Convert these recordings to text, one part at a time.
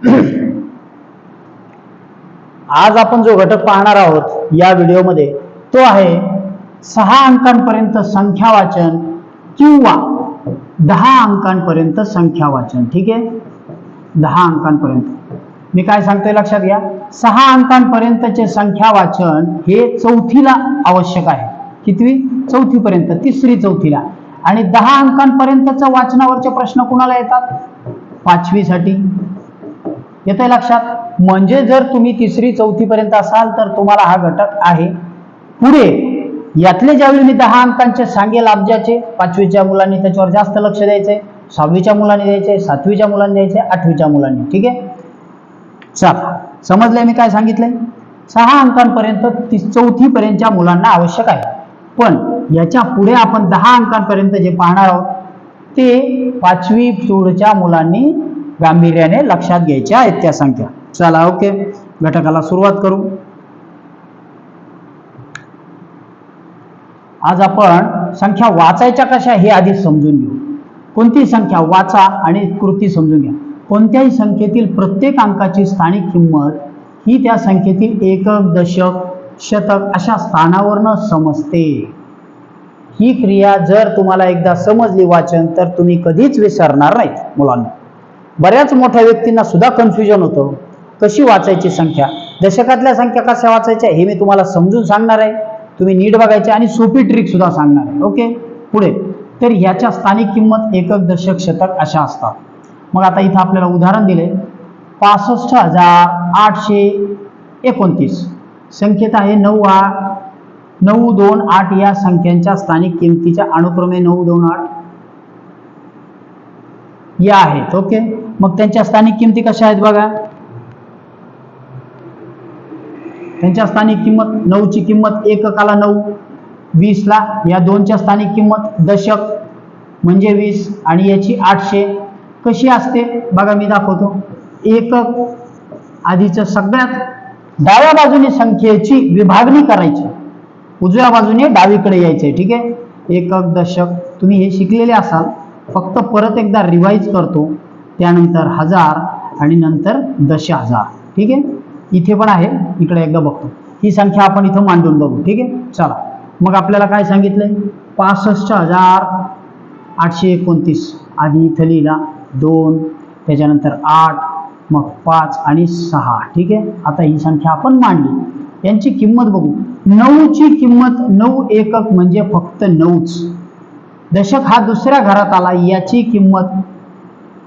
आज आपण जो घटक पाहणार आहोत या व्हिडिओमध्ये तो आहे सहा अंकांपर्यंत संख्या वाचन किंवा दहा अंकांपर्यंत संख्या वाचन. ठीक आहे? दहा अंकांपर्यंत. मी काय सांगतोय लक्षात घ्या? सहा अंकांपर्यंतचे संख्या वाचन हे चौथीला आवश्यक आहे. कितवी? चौथीपर्यंत तिसरी चौथीला. आणि दहा अंकांपर्यंतचं वाचनावरचे प्रश्न कुणाला येतात? पाचवीसाठी. येतंय लक्षात? म्हणजे जर तुम्ही तिसरी चौथी पर्यंत असाल तर तुम्हाला हा घटक आहे. पुढे यातले ज्यावेळी मी दहा अंकांचे सांगेल अब्जाचे पाचवीच्या मुलांनी त्याच्यावर जास्त लक्ष द्यायचंय सहावीच्या मुलांनी द्यायचे सातवीच्या मुलांनी द्यायचे आठवीच्या मुलांनी. ठीक आहे? चला समजलंय मी काय सांगितलंय? सहा अंकांपर्यंत ती चौथी पर्यंतच्या मुलांना आवश्यक आहे. पण याच्यापुढे आपण दहा अंकांपर्यंत जे पाहणार आहोत ते पाचवी पुढच्या मुलांनी गांभीर्याने लक्षात घ्यायच्या आहेत त्या संख्या. चला ओके. घटकाला सुरुवात करू. आज आपण संख्या वाचायच्या कशा हे आधी समजून घेऊ. कोणती संख्या वाचा आणि कृती समजून घ्या. कोणत्याही संख्येतील प्रत्येक अंकाची स्थानिक किंमत ही त्या संख्येतील एकक दशक शतक अशा स्थानावरनं समजते. ही क्रिया जर तुम्हाला एकदा समजली वाचन तर तुम्ही कधीच विसरणार नाहीत मुलांना. बऱ्याच मोठ्या व्यक्तींना सुद्धा कन्फ्युजन होतं. कशी वाचायची संख्या? दशकातल्या संख्या कशा वाचायच्या हे मी तुम्हाला समजून सांगणार आहे. तुम्ही नीट बघायचे आणि सोपी ट्रिक सुद्धा सांगणार आहे. ओके पुढे. तर ह्याच्या स्थानिक किंमत एकक दशक शतक अशा असतात. मग आता इथं आपल्याला उदाहरण दिले पासष्ट हजार आठशे एकोणतीस. संख्येत आहे नऊ आठ नऊ दोन आठ या संख्यांच्या स्थानिक किमतीच्या अनुक्रमे नऊ दोन आठ. या आहेत ओके? मग त्यांच्या स्थानिक किमती कशा आहेत बघा? त्यांच्या स्थानिक किंमत नऊची किंमत एककाला नऊ वीसला या दोनच्या स्थानिक किंमत दशक म्हणजे वीस आणि याची आठशे. कशी असते? बघा मी दाखवतो. एकक आधीचं सगळ्यात डाव्या बाजूने संख्येची विभागणी करायची. उजव्या बाजूने डावीकडे यायचे ठीक आहे? एकक दशक तुम्ही हे शिकलेले असाल. फक्त परत एकदा रिवाईज करतो त्यानंतर हजार आणि नंतर दश हजार. ठीक आहे? इथे पण आहे इकडे एकदा बघतो. ही संख्या आपण इथं मांडून बघू. ठीक आहे? चला. मग आपल्याला काय सांगितलंय? पासष्ट हजार आठशे एकोणतीस. आधी इथं लिहिला दोन त्याच्यानंतर आठ मग पाच आणि सहा. ठीक आहे? आता ही संख्या आपण मांडली. यांची किंमत बघू. नऊची किंमत नऊ एकक म्हणजे फक्त नऊच. दशक हा दुसऱ्या घरात आला. याची किंमत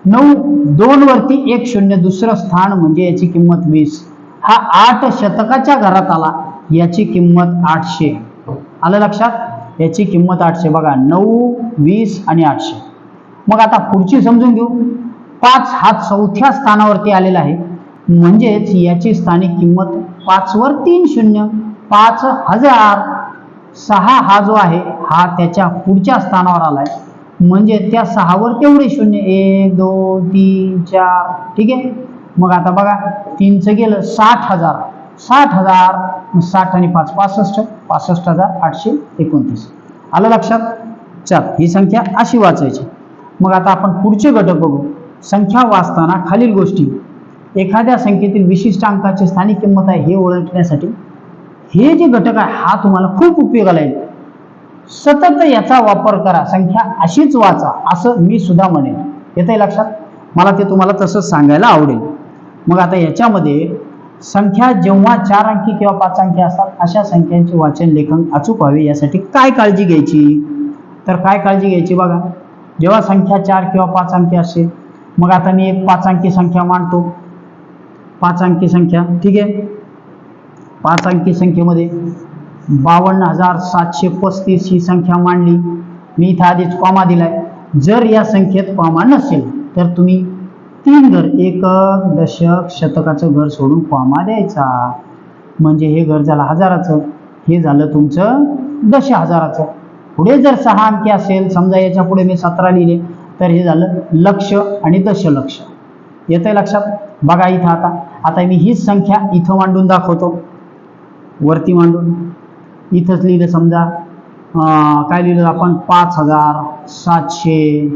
नऊ दोन वरती एक शून्य दुसरं स्थान म्हणजे याची किंमत वीस. हा आठ शतकाच्या घरात आला. याची किंमत आठशे. आलं लक्षात? याची किंमत आठशे. बघा नऊ वीस आणि आठशे. मग आता पुढची समजून घेऊ. पाच हा चौथ्या स्थानावरती आलेला आहे. म्हणजेच याची स्थानिक किंमत पाचवर तीन शून्य. पाच हजार सहा हा जो आहे हा त्याच्या पुढच्या स्थानावर आलाय. म्हणजे त्या सहावर तेवढे शून्य एक दोन तीन चार ठीक आहे? मग आता बघा तीनचं गेलं साठ हजार. साठ हजार साठ आणि पाच पासष्ट. पासष्ट हजार आठशे एकोणतीस. आलं लक्षात? चल ही संख्या अशी वाचायची. मग आता आपण पुढचे घटक बघू. संख्या वाचताना खालील गोष्टी. एखाद्या संख्येतील विशिष्ट अंकाची स्थानिक किंमत आहे हे ओळखण्यासाठी हे जे घटक आहे हा तुम्हाला खूप उपयोगाला येईल. सतत याचा वापर करा संख्या अशीच वाचा असं मी सुद्धा म्हणेन. येतंय लक्षात? मला ते तुम्हाला तसं सांगायला आवडेल. मग आता याच्यामध्ये संख्या जेव्हा चार अंकी किंवा पाच अंकी असतात अशा संख्यांचे वाचन लेखन अचूक व्हावे यासाठी काय काळजी घ्यायची? तर काय काळजी घ्यायची बघा. जेव्हा संख्या चार किंवा पाच अंकी असेल मग आता मी एक पाच अंकी संख्या मांडतो. पाच अंकी संख्या ठीक आहे? पाच अंकी संख्येमध्ये बावन्न हजार सातशे पस्तीस ही संख्या मांडली. मी इथं आधीच कॉमा दिलाय. जर या संख्येत कॉमा नसेल तर तुम्ही तीन घर एकक दशक शतकाचं घर सोडून कॉमा द्यायचा. म्हणजे हे घर झालं हजाराचं हे झालं तुमचं दश हजाराचं. पुढे जर सहा अंकी असेल समजा याच्यापुढे मी सतरा लिहिले तर हे झालं लक्ष आणि दशलक्ष. येतंय लक्षात? बघा इथं आता. आता मी हीच संख्या इथं मांडून दाखवतो. वरती मांडून. इथंच लिहिलं समजा काय लिहिलं आपण? पाच हजार सातशे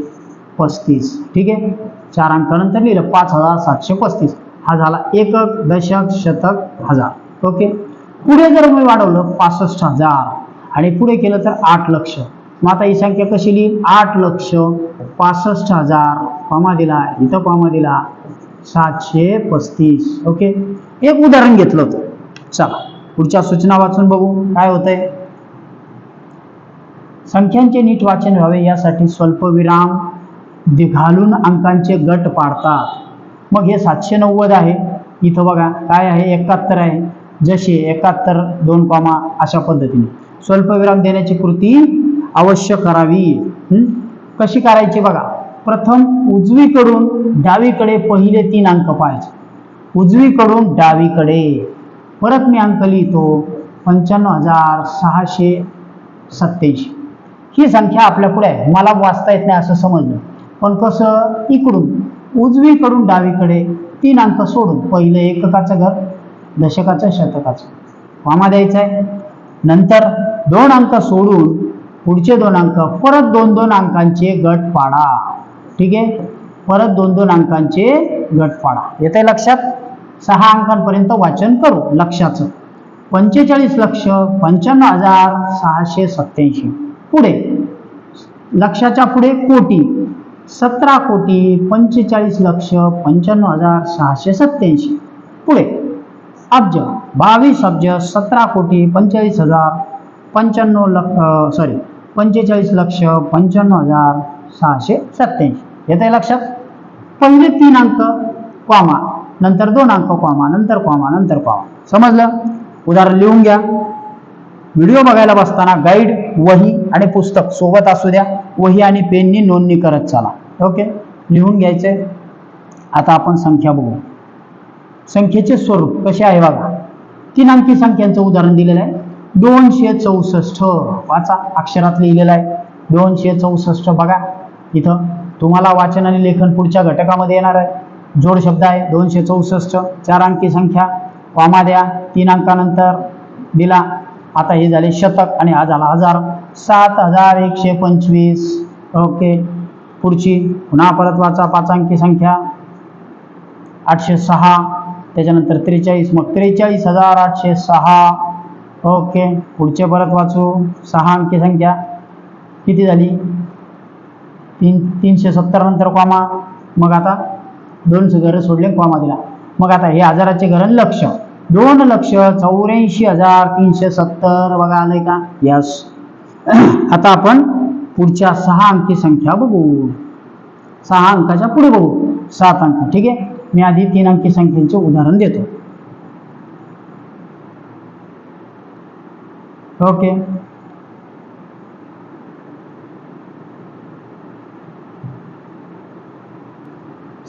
पस्तीस. ठीक आहे? चार अंकानंतर लिहिलं पाच हजार सातशे पस्तीस. हा झाला एकक दशक शतक हजार. ओके? पुढे जर मी वाढवलं पासष्ट हजार. आणि पुढे केलं तर आठ लक्ष. मग आता ही संख्या कशी लिहिली आठ लक्ष पासष्ट हजार पामा दिला इथं कॉमा दिला सातशे पस्तीस. ओके? एक उदाहरण घेतलं होतं. चला. पुढच्या सूचना वाचून बघू. काय होतंय? संख्यांचे नीट वाचन व्हावे यासाठी स्वल्पविराम घालून अंकांचे गट पाडतात. मग हे सातशे नव्वद आहे. इथं बघा काय आहे? एकाहत्तर आहे. जसे एकाहत्तर दोन कॉमा अशा पद्धतीने. स्वल्पविराम देण्याची कृती अवश्य करावी. कशी करायची बघा? प्रथम उजवीकडून डावीकडे पहिले तीन अंक पाहायचे. उजवीकडून डावीकडे. परत मी अंक लिहितो पंच्याण्णव हजार सहाशे सत्त्याऐंशी. ही संख्या आपल्या पुढे आहे. मला वाचता येत नाही असं समजलं. पण कसं? इकडून उजवीकडून डावीकडे तीन अंक सोडून पहिलं एककाचं घर दशकाचं शतकाचं. वामा द्यायचं आहे नंतर दोन अंक सोडून पुढचे दोन अंक परत दोन दोन अंकांचे गट पाडा. ठीक आहे? परत दोन दोन अंकांचे गट पाडा. येते लक्षात? सहा अंकांपर्यंत वाचन करू लक्षाचं. पंचेचाळीस लक्ष पंच्याण्णव हजार सहाशे सत्याऐंशी पुढे. लक्षाच्या पुढे कोटी. सतरा कोटी पंचेचाळीस लक्ष पंच्याण्णव हजार सहाशे सत्याऐंशी पुढे. अब्ज. बावीस अब्ज सतरा कोटी पंचेचाळीस हजार पंच्याण्णव लक्ष सॉरी पंचेचाळीस लक्ष पंच्याण्णव हजार सहाशे सत्याऐंशी येत आहे लक्षात? पहिले तीन अंक कॉमा. नंतर दोन अंक कॉमा नंतर कॉमा नंतर कॉमा. समजलं? उदाहरण लिहून घ्या. व्हिडिओ बघायला बसताना गाईड वही आणि पुस्तक सोबत असू द्या. वही आणि पेननी नोंदणी करत चला. ओके लिहून घ्यायचे. आता आपण संख्या बघू. संख्येचे स्वरूप कसे आहे बघा. तीन अंकी संख्यांचं उदाहरण दिलेलं आहे. दोनशे चौसष्ट. वाचा अक्षरात लिहिलेलं आहे. दोनशे चौसष्ट बघा. इथं तुम्हाला वाचन आणि लेखन पुढच्या घटकामध्ये येणार आहे. जोड शब्द आहे. दोनशे चौसष्ट. चार अंकी संख्या. कॉमा द्या. तीन अंकानंतर दिला. आता हे झाले शतक आणि हा झाला हजार. सात हजार एकशे पंचवीस. ओके. पुढची. पुन्हा परत वाचा. पाच अंकी संख्या. आठशे सहा. त्याच्यानंतर त्रेचाळीस. मग त्रेचाळीस हजार आठशे सहा. ओके. पुढचे परत वाचू. सहा अंकी संख्या. किती झाली? तीन तीनशे सत्तर नंतर कॉमा. मग आता दोन घरं सोडले कॉमा दिला मग आता हे हजाराचे घरं लक्ष. दोन लक्ष चौऱ्याऐंशी हजार तीनशे सत्तर बघा आलंय का? यस आता आपण पुढच्या सहा अंकी संख्या बघू. सहा अंकाच्या पुढे बघू. सात अंक ठीक आहे? मी आधी तीन अंकी संख्येचे उदाहरण देतो. ओके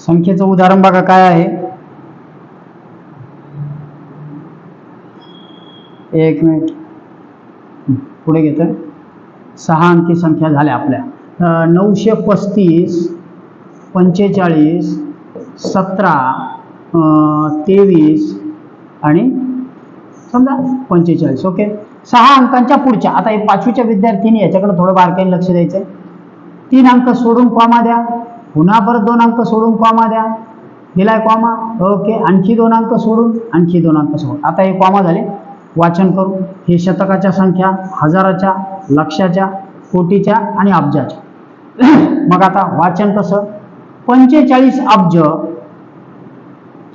संख्येचं उदाहरण बघा काय आहे. एक मिनिट. पुढे घेतोय सहा अंकी संख्या झाल्या आपल्या. नऊशे पस्तीस पंचेचाळीस सतरा तेवीस आणि समजा पंचेचाळीस. ओके? सहा अंकांच्या पुढच्या. आता हे पाचवीच्या विद्यार्थ्यांनी याच्याकडे थोडं बारकाईने लक्ष द्यायचं आहे तीन अंक सोडून कॉमा द्या. पुन्हा परत दोन अंक सोडून कॉमा द्या. दिलाय कॉमा ओके आणखी दोन अंक सोडून आणखी दोन अंक सोडून. आता हे कॉमा झाले. वाचन करू. हे शतकाच्या संख्या हजाराच्या लक्षाच्या कोटीच्या आणि अब्जाच्या. मग आता वाचन कसं? पंचेचाळीस अब्ज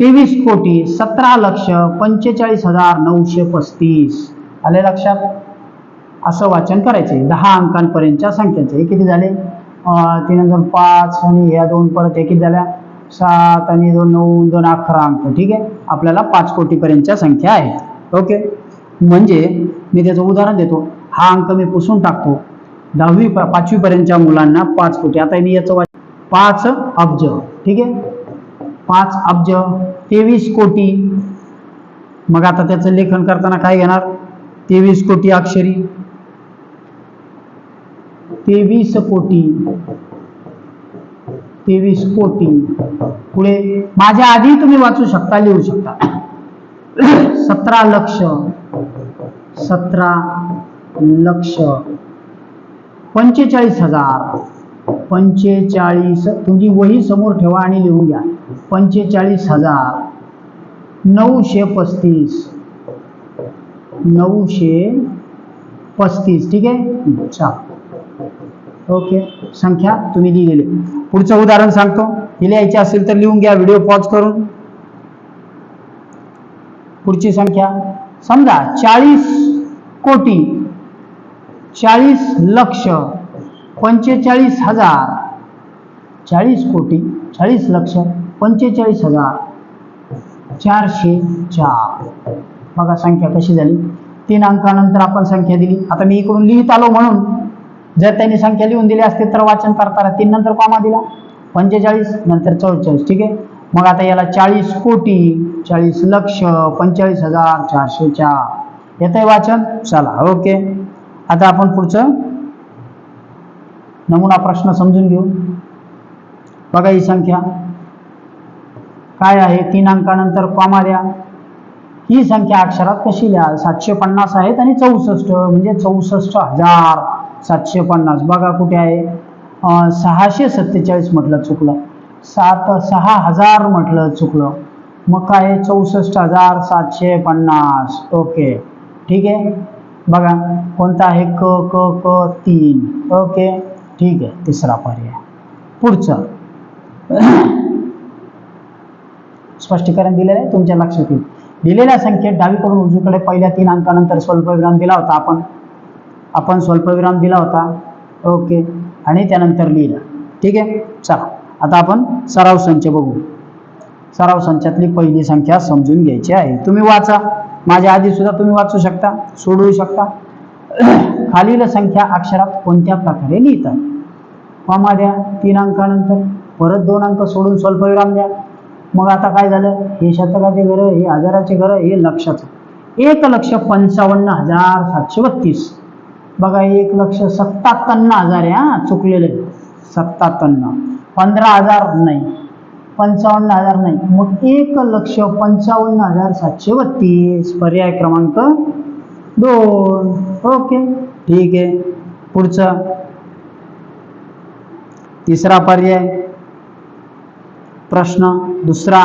तेवीस कोटी सतरा लक्ष पंचेचाळीस हजार नऊशे पस्तीस. आले लक्षात? असं वाचन करायचे दहा अंकांपर्यंतच्या संख्येचे. हे किती झाले? त्यानंतर तीन पाच आणि ह्या दोन परत एक झाल्या. सात आणि दोन नऊ दोन अकरा अंक. ठीक आहे? आपल्याला पाच कोटीपर्यंतच्या संख्या आहेत. ओके? म्हणजे मी त्याचं उदाहरण देतो. हा अंक मी पुसून टाकतो. दहावी पाचवीपर्यंतच्या मुलांना पाच कोटी. आता मी याचं वाच पाच अब्ज. ठीक आहे? पाच अब्ज. तेवीस कोटी. मग आता त्याचं लेखन करताना काय घेणार? तेवीस कोटी अक्षरी. तेवीस कोटी. तेवीस कोटी. पुढे माझ्या आधी तुम्ही वाचू शकता लिहू शकता. सतरा लक्ष. सतरा लक्ष. पंचेचाळीस हजार. पंचेचाळीस तुमची वही समोर ठेवा आणि लिहून घ्या. पंचेचाळीस हजार. नऊशे पस्तीस. नऊशे पस्तीस. ठीक आहे? चाल. ओके. संख्या तुम्ही लिहिलेली पुढचं उदाहरण सांगतो. हे लिहायचे असेल तर लिहून घ्या. व्हिडिओ पॉज करून. पुढची संख्या. समजा चाळीस कोटी चाळीस लक्ष पंचेचाळीस हजार. चाळीस कोटी चाळीस लक्ष पंचेचाळीस हजार. चारशे चार. बघा संख्या कशी झाली. तीन अंकानंतर आपण संख्या दिली. आता मी इकडून लिहित आलो म्हणून जर त्यांनी संख्या लिहून दिली असते तर वाचन करताना तीन नंतर कॉमा दिला. पंचेचाळीस नंतर चौवेचाळीस ठीक आहे? मग आता याला चाळीस कोटी चाळीस लक्ष पंचेचाळीस हजार चारशे चार. येत आहे वाचन? चला ओके. आता आपण पुढचं नमुना प्रश्न समजून घेऊ. बघा ही संख्या. काय आहे? तीन अंकानंतर कॉमा द्या. ही संख्या अक्षरात कशी लिहा सातशे पन्नास आहेत आणि चौसष्ट म्हणजे चौसष्ट हजार. सातशे पन्नास. बघा कुठे आहे. सहाशे सत्तेचाळीस म्हटलं चुकलं. सात सहा हजार म्हटलं चुकलं. मग काय आहे? चौसष्ट हजार सातशे पन्नास. ओके. ठीक आहे. बघा कोणता आहे? क क क तीन. ओके. ठीक आहे. तिसरा पर्याय. पुढचं. स्पष्टीकरण दिलेलं आहे. तुमच्या लक्षात येईल. दिलेल्या संख्येत डावीकडून उजवीकडे पहिल्या तीन अंकानंतर स्वल्पविराम दिला होता आपण. आपण स्वल्पविराम दिला होता. ओके आणि त्यानंतर लिहिला. ठीक आहे? चला. आता आपण सराव संच बघू. सराव संचातली पहिली संख्या समजून घ्यायची आहे. तुम्ही वाचा. माझ्या आधी सुद्धा तुम्ही वाचू शकता. सोडवू शकता. खालील संख्या अक्षरात कोणत्या प्रकारे लिहितात? कॉमा द्या. तीन अंकानंतर. परत दोन अंक सोडून स्वल्पविराम द्या. मग आता काय झालं? हे शतकाचे घरं हे हजाराचे घरं हे लक्षाचं. एक लक्ष पंचावन्न हजार सातशे बत्तीस. बघा एक लक्ष. सत्तावन्न हजार आहे हा चुकलेले. सत्तावन्न. पंधरा हजार नाही. पंचावन्न हजार नाही. मग एक लक्ष पंचावन्न हजार सातशे बत्तीस. पर्याय क्रमांक दोन. ओके. ठीक आहे. पुढचं. तिसरा पर्याय. प्रश्न दुसरा.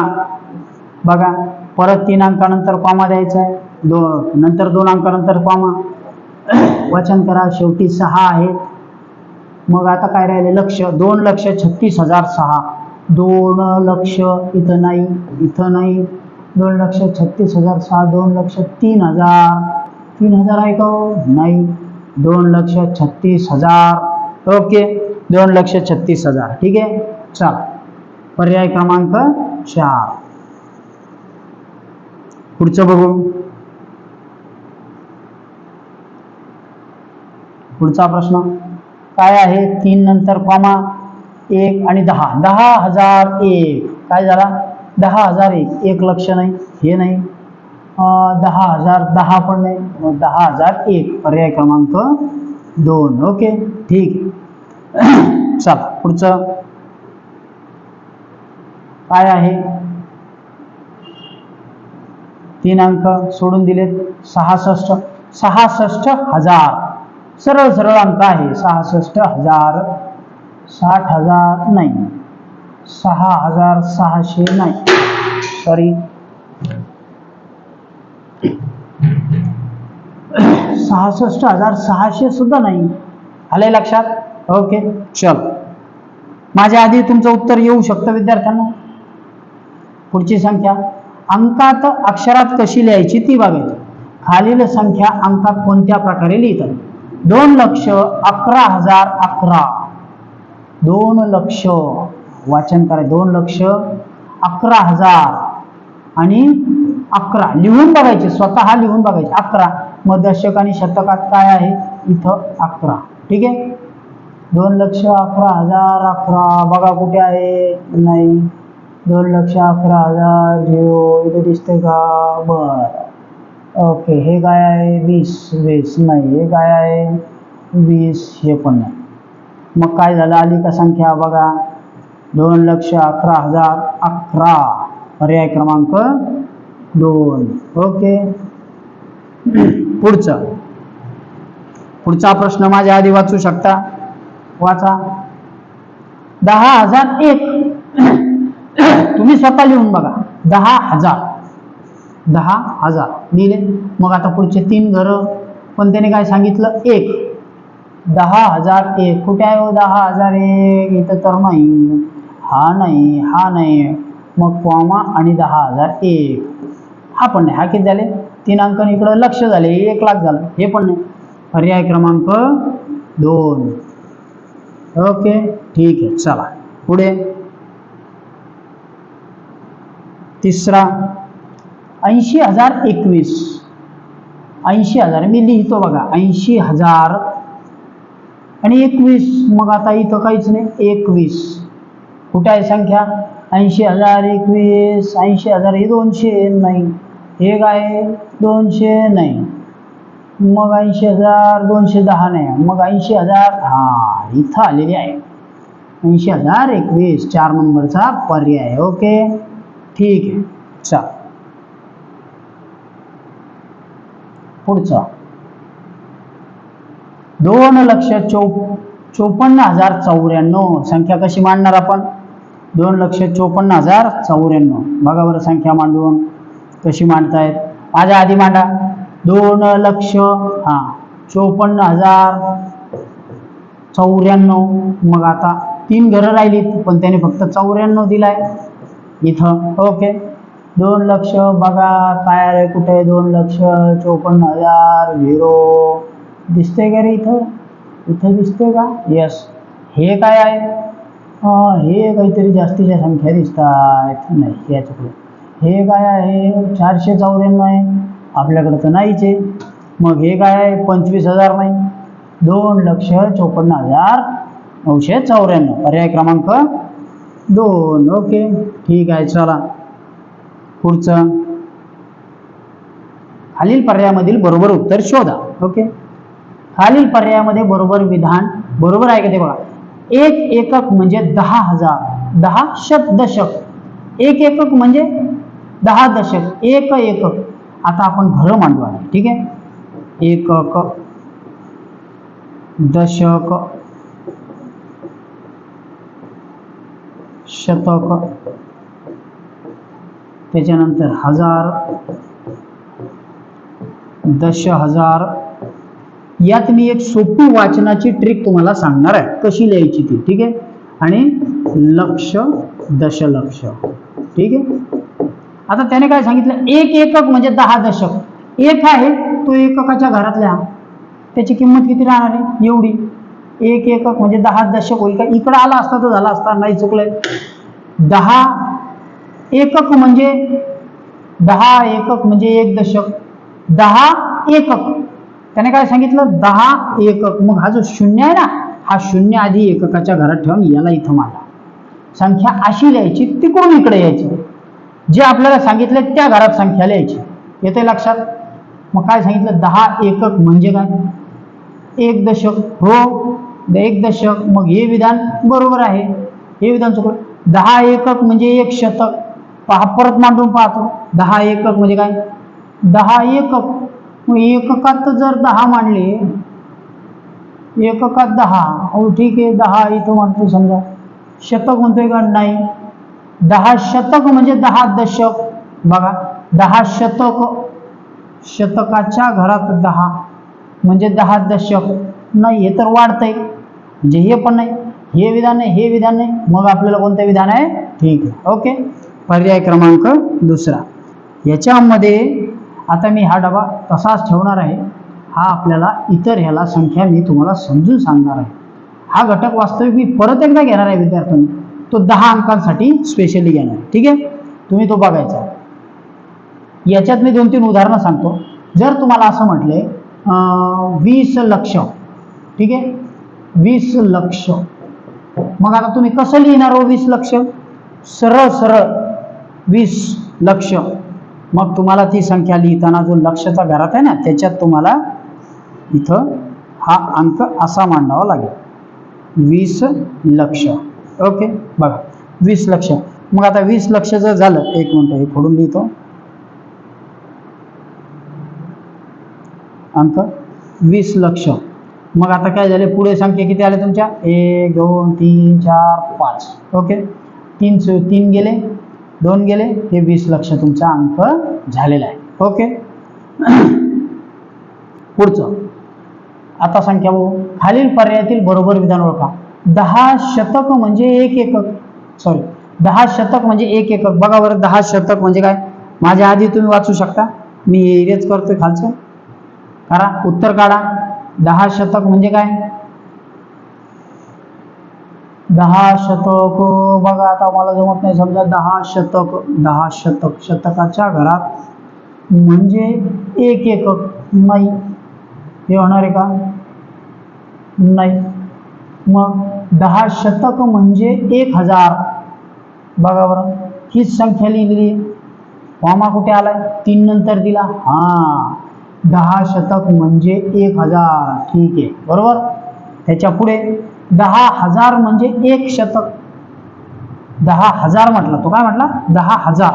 बघा परत तीन अंकानंतर कॉमा द्यायचा आहे. दो नंतर दोन अंकानंतर कॉमा वचन करा शेवटी सहा आहेत. मग आता काय राहिले? लक्ष. दोन लक्ष छत्तीस हजार सहा. दोन लक्ष इथं नाही इथं नाही. दोन लक्ष छत्तीस हजार सहा. दोन लक्ष तीन हजार. तीन हजार आहे का हो? नाही. दोन लक्ष छत्तीस हजार. ओके. दोन लक्ष छत्तीस हजार. ठीक आहे? चला. पर्याय क्रमांक चार. पुढचं बघू. पुढचा प्रश्न. काय आहे? तीन नंतर कॉमा एक आणि दहा. दहा हजार एक. काय झाला? दहा हजार एक. एक लक्ष नाही. हे नाही. दहा हजार दहा पण नाही. दहा हजार एक. पर्याय क्रमांक दोन. ओके. ठीक. चला. पुढचं. काय आहे? तीन अंक सोडून दिलेत. सहासष्ट. सहासष्ट हजार. सरळ सरळ अंक आहे. सहासष्ट हजार साठ हजार नाही. सहा हजार सहाशे नाही. सॉरी सहासष्ट हजार सहाशे सुद्धा नाही. आलंय लक्षात? ओके चल. माझ्या आधी तुमचं उत्तर येऊ शकतं विद्यार्थ्यांना. पुढची संख्या. अंकात अक्षरात कशी लिहायची ती बघायची खालील संख्या अंकात कोणत्या प्रकारे लिहितात? दोन लक्ष अकरा हजार अकरा. दोन लक्ष वाचन करा दोन लक्ष अकरा हजार. आणि अकरा लिहून बघायचे स्वतः लिहून बघायचे. अकरा मग दशक आणि शतकात काय आहे? इथं अकरा. ठीक आहे? दोन लक्ष अकरा हजार अकरा. बघा कुठे आहे? नाही. दोन लक्ष अकरा हजार झिरो. इथे दिसते का? बरं. ओके हे काय आहे? वीस वीस. नाही हे काय आहे? वीस हे पण नाही. मग काय झालं? आली का संख्या बघा. दोन लक्ष अकरा हजार अकरा. पर्याय क्रमांक दोन. ओके. पुढचं. पुढचा प्रश्न माझ्या आधी वाचू शकता? वाचा. दहा हजार एक. तुम्ही स्वतः लिहून बघा. दहा हजार. दहा हजार. दिले मग आता पुढचे तीन घरं. पण त्याने काय सांगितलं? एक. दहा हजार एक. कुठे आहे हो दहा हजार एक? इथं तर नाही. हा नाही हा नाही. मग कॉमा आणि दहा हजार एक. हा पण नाही. हा किती झाले? तीन अंकन इकडं लक्ष झाले. एक लाख झालं. हे पण नाही. पर्याय क्रमांक दोन. ओके. ठीक आहे. चला. पुढे. तिसरा. ऐंशी हजार एकवीस. ऐंशी हजार मी लिहितो बघा ऐंशी हजार. आणि एकवीस मग आता इथं काहीच नाही एकवीस. कुठे आहे संख्या? ऐंशी हजार एकवीस ऐंशी हजार हे दोनशे नाही हे काय? दोनशे नाही मग ऐंशी हजार दोनशे दहा नाही मग ऐंशी हजार हा इथं आलेली आहे. ऐंशी हजार एकवीस चार नंबरचा पर्याय ओके? ठीक आहे चा पुढचा. दोन लक्ष चौ चोपन्न हजार चौऱ्याण्णव. संख्या कशी मांडणार आपण? दोन लक्ष चोपन्न हजार चौऱ्याण्णव. बघा बरं संख्या मांडून कशी मांडतायत. माझ्या आधी मांडा. दोन लक्ष हां चोपन्न हजार चौऱ्याण्णव. मग आता तीन घरं राहिलीत पण त्याने फक्त चौऱ्याण्णव दिलाय. इथं ओके. दोन लक्ष बघा काय आहे कुठे? दोन लक्ष चोपन्न हजार झिरो दिसते का रे इथं? इथं दिसते का? यस हे काय आहे? हे काहीतरी जास्तीच्या संख्या दिसत आहेत नाही याच्याकडे. हे काय आहे? चारशे चौऱ्याण्णव आहे. आपल्याकडं तर नाहीच आहे. मग हे काय आहे? पंचवीस हजार नाही. दोन लक्ष चोपन्न हजार नऊशे चौऱ्याण्णव. पर्याय क्रमांक दोन. ओके. ठीक आहे चला. पुढचं. खालील पर्यायामधील बरोबर उत्तर शोधा. ओके खालील पर्यायामध्ये बरोबर विधान बरोबर आहे का ते बघा. एक एकक म्हणजे दहा हजार. दहा शत दशक एक एकक म्हणजे दहा दशक. एक एकक. आता आपण घरं मांडू आहे ठीक आहे? एकक. दशक. शतक. त्याच्यानंतर हजार दश हजार. यात मी एक सोपी वाचनाची ट्रिक तुम्हाला सांगणार आहे. कशी लिहायची ती ठीक आहे? आणि लक्ष दशलक्ष ठीक आहे? आता त्याने काय सांगितलं? एक एकक म्हणजे दहा दशक. एक आहे तो एककाच्या घरातल्या. त्याची किंमत किती राहणार आहे? एवढी. एक एकक म्हणजे दहा दशक होईल का? इकडं आला असता तर झाला असता नाही चुकलंय. दहा एकक म्हणजे दहा एकक म्हणजे एक दशक. दहा एकक. त्याने काय सांगितलं? दहा एकक. मग हा जो शून्य आहे ना हा शून्य आधी एककाच्या घरात ठेवून याला इथं मारा संख्या अशी लिहायची तिकडून इकडे यायची. जे आपल्याला सांगितलं त्या घरात संख्या लिहायची. येते लक्षात? मग काय सांगितलं? दहा एकक म्हणजे काय? एक दशक. हो एक दशक. मग हे विधान बरोबर आहे. हे विधान चुकलं. दहा एकक म्हणजे एक शतक. पहा परत मांडून पाहतो. दहा एकक म्हणजे काय? दहा एकक. मग एककात जर दहा मांडले एककात दहा. हो ठीक आहे दहा इथं मांडतो समजा. शतक म्हणतोय का? नाही. दहा शतक म्हणजे दहा दशक. बघा दहा शतक शतकाच्या घरात दहा म्हणजे दहा दशक. नाही हे तर वाढतंय. म्हणजे हे पण नाही हे विधान नाही हे विधान नाही. मग आपल्याला कोणतं विधान आहे? ठीक आहे. ओके? पर्याय क्रमांक दुसरा. याच्यामध्ये आता मी हा डबा तसाच ठेवणार आहे. हा आपल्याला इतर ह्याला संख्या मी तुम्हाला समजून सांगणार आहे. हा घटक वास्तविक मी परत एकदा घेणार आहे विद्यार्थ्यांनी. तो दहा अंकांसाठी स्पेशली घेणार आहे. ठीक आहे? तुम्ही तो बघायचा. याच्यात मी दोन तीन उदाहरणं सांगतो. जर तुम्हाला असं म्हटले वीस लक्ष. ठीक आहे? वीस लक्ष. मग आता तुम्ही कसं लिहिणार हो वीस लक्ष? सरळ सरळ वीस लक्ष. मग तुम्हाला ती संख्या लिहिताना जो लक्षचा घरात आहे ना त्याच्यात तुम्हाला इथं हा अंक असा मांडावा लागेल. वीस लक्ष. ओके? बघा. वीस लक्ष. मग आता वीस लक्ष जर झालं एक मिनटं हे फोडून लिहितो. अंक वीस लक्ष. मग आता काय झाले? पुढे संख्या किती आल्या तुमच्या? एक दोन तीन चार पाच. ओके? तीन तीन गेले. दोन गेले हे वीस लक्ष तुमचा अंक झालेला आहे. ओके? पुढचं. आता संख्या बघू. खालील पर्यायातील बरोबर विधान ओळखा. दहा शतक म्हणजे एक एकक. सॉरी दहा शतक म्हणजे एक एकक. बघा बरं दहा शतक म्हणजे काय? माझ्या आधी तुम्ही वाचू शकता. मी इरेज करतो खालचं. करा. उत्तर काढा. दहा शतक म्हणजे काय? दहा शतक. बघा आता मला जमत नाही समजा दहा शतक. दहा शतक शतकाच्या घरात म्हणजे एक एकक नाही. हे होणार आहे का? नाही. मग दहा शतक म्हणजे एक हजार. बघा बरं. हीच संख्या लिहिलेली वामा कुठे आलाय? तीन नंतर दिला. हा. दहा शतक म्हणजे एक हजार. ठीक आहे. बरोबर? त्याच्या पुढे दहा हजार म्हणजे एक शतक. दहा हजार म्हटला. तो काय म्हटला? दहा हजार.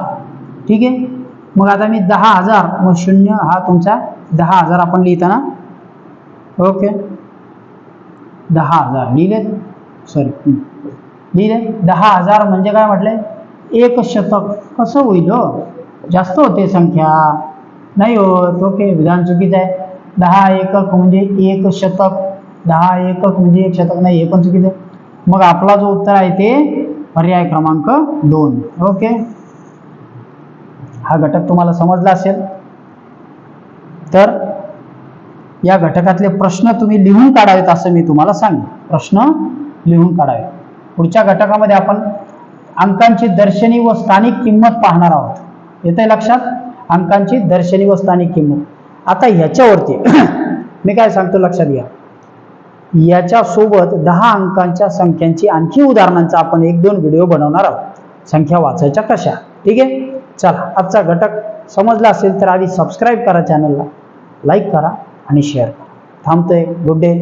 ठीक आहे? मग आता मी दहा हजार मग शून्य हा तुमचा दहा हजार आपण लिहिताना ओके. दहा हजार. लिहिले? सॉरी लिहिले? दहा हजार म्हणजे काय म्हटले? एक शतक. कसं होईल हो? जास्त होते संख्या. नाही होत. ओके. विधान चुकीचं आहे. दहा एकक म्हणजे एक शतक. दहा एकक म्हणजे एक शतक नाही हे पण चुकीचं मग आपला जो उत्तर आहे ते पर्याय क्रमांक दोन. ओके? हा घटक तुम्हाला समजला असेल. तर या घटकातले प्रश्न तुम्ही लिहून काढावेत असं मी तुम्हाला सांगेन. प्रश्न लिहून काढावे पुढच्या घटकामध्ये आपण अंकांची दर्शनी व स्थानिक किंमत पाहणार आहोत. येते लक्षात? अंकांची दर्शनी व स्थानिक किंमत. आता ह्याच्यावरती. मी काय सांगतो लक्षात घ्या. याच्यासोबत दहा अंकांच्या संख्यांची आणखी उदाहरणांचा आपण एक दोन व्हिडिओ बनवणार आहोत. संख्या वाचायच्या कशा? ठीक आहे? चला आजचा घटक समजला असेल तर आधी सबस्क्राईब करा चॅनलला लाईक करा आणि शेअर करा. थांबतोय. Good day